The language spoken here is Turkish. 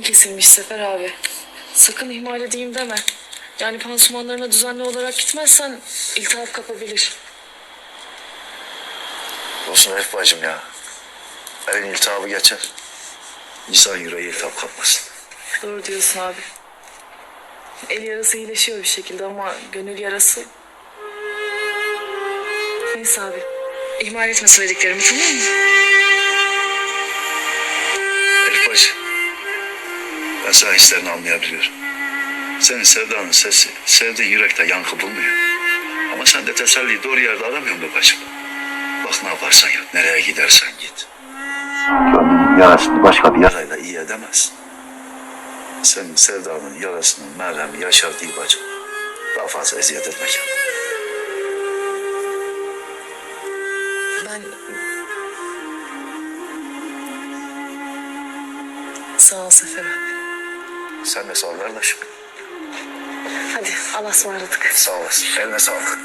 kesilmiş Sefer abi. Sakın ihmal edeyim deme. Yani pansumanlarına düzenli olarak gitmezsen iltihap kapabilir. Olsun Elif bacım ya. Elin iltihabı geçer. İnsan yüreği iltihap kapmasın. Doğru diyorsun abi. El yarası iyileşiyor bir şekilde ama gönül yarası... Neyse abi. İhmal etme söylediklerimi tamam mı? Ben senin hislerini anlayabiliyorum. Senin sevdanın sesi, sevdiğin yürekte yankı bulmuyor. Ama sen de teselliyi doğru yerde aramıyorsun be bacım. Bak ne yaparsan yap, nereye gidersen git. Gönlünün yarasını başka bir yarayla iyi edemezsin. Senin sevdanın yarasının merhemi yaşar değil bacım. Daha fazla eziyet etme kendine. Ben... Sağ ol Sefer abi. Sen de sağ ol kardeşim. Hadi Allah'a ısmarladık. Sağ olasın. Eline sağlık.